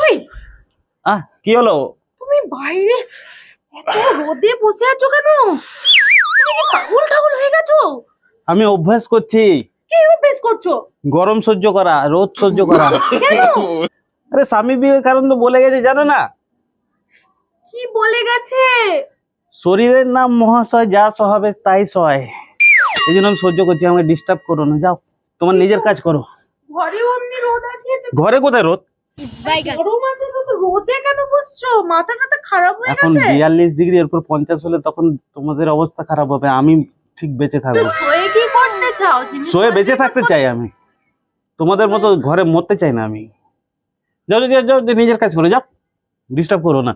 ওই আহ কি হলো? তুমি বাইরে এত রোদে বসে আছো কেন? তুমি কি পাগল হয়ে গেছো। আমি অভ্যাস করছি। কি অভ্যেস করছ? গরম সহ্য করা রোদ সহ্য করা। কেন? আরে স্বামী বিবেকানন্দ বলে গেছে জানো না? কি বলে গেছে? শরীরের নাম মহাশয় যা সহাবে তাই সহায় এই জন্য আমি সহ্য করছি আমাকে ডিস্টার্ব করো না। যাও তোমার নিজের কাজ করো। ঘরেও অমনি রোদ আছে? তো ঘরে কোথায় রোদ? এখন বিয়াল্লিশ ডিগ্রি এরপর পঞ্চাশ হলে তখন তোমাদের অবস্থা খারাপ হবে। আমি ঠিক বেঁচে থাকব। শোয়ে বেঁচে থাকতে চাই আমি। তোমাদের মতো ঘরে মরতে চাই না আমি। যাও যাও, যাও যাও নিজের কাজ করে যাও। ডিস্টার্ব করো না।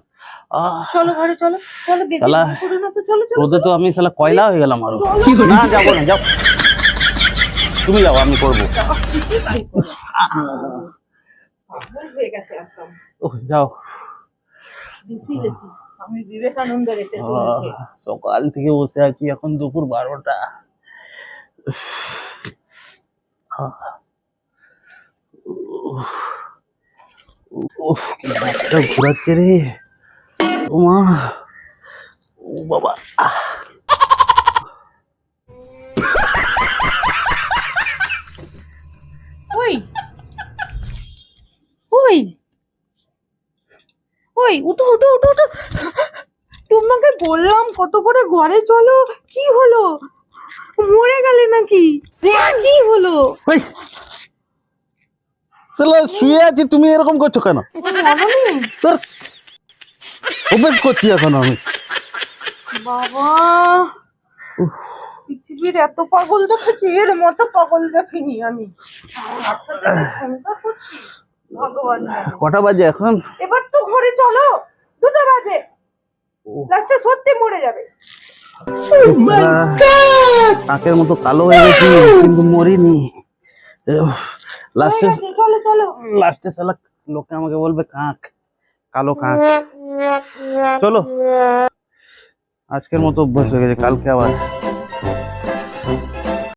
চলো ঘরে চলো চলো বেশি শালা, দেরি করো না তো চলো চলো রোদে তো আমি সালা কয়লা হয়ে গেলাম আরও। না যাব না যাও। তুমি যাও আমি করব। হয়ে যাও। আমি বিবেকানন্দ সকাল থেকে বসে আছি এখন দুপুর বারোটা। ঘোরাচ্ছে রে? মা। ও বাবা। ওই। ওই। ওই উঠো উঠো উঠো উঠো। তোমাকে বললাম কত করে ঘরে চলো। কি হলো? মরে গেলে নাকি? কি হলো? ওই, শুয়ে আছি তুমি এরকম করছ কেন? তোর অভ্যেস করছি এখন আমি। বাবা পৃথিবীর এত পাগল দেখেছি এর মতো পাগল দেখিনি আমি। ভগবান কটা বাজে এখন? এবার তো ঘরে চলো দুটো বাজে। লাস্টে সত্যি মরে যাবে। কাকের মতো কালো হয়ে গেছি কিন্তু মরিনি। লাস্টে চলো চলো। লাস্টে সালা লোকে আমাকে বলবে কাক কালো কাক। চলো। আজকের মতো অভ্যাস হয়ে গেছে কালকে আবার।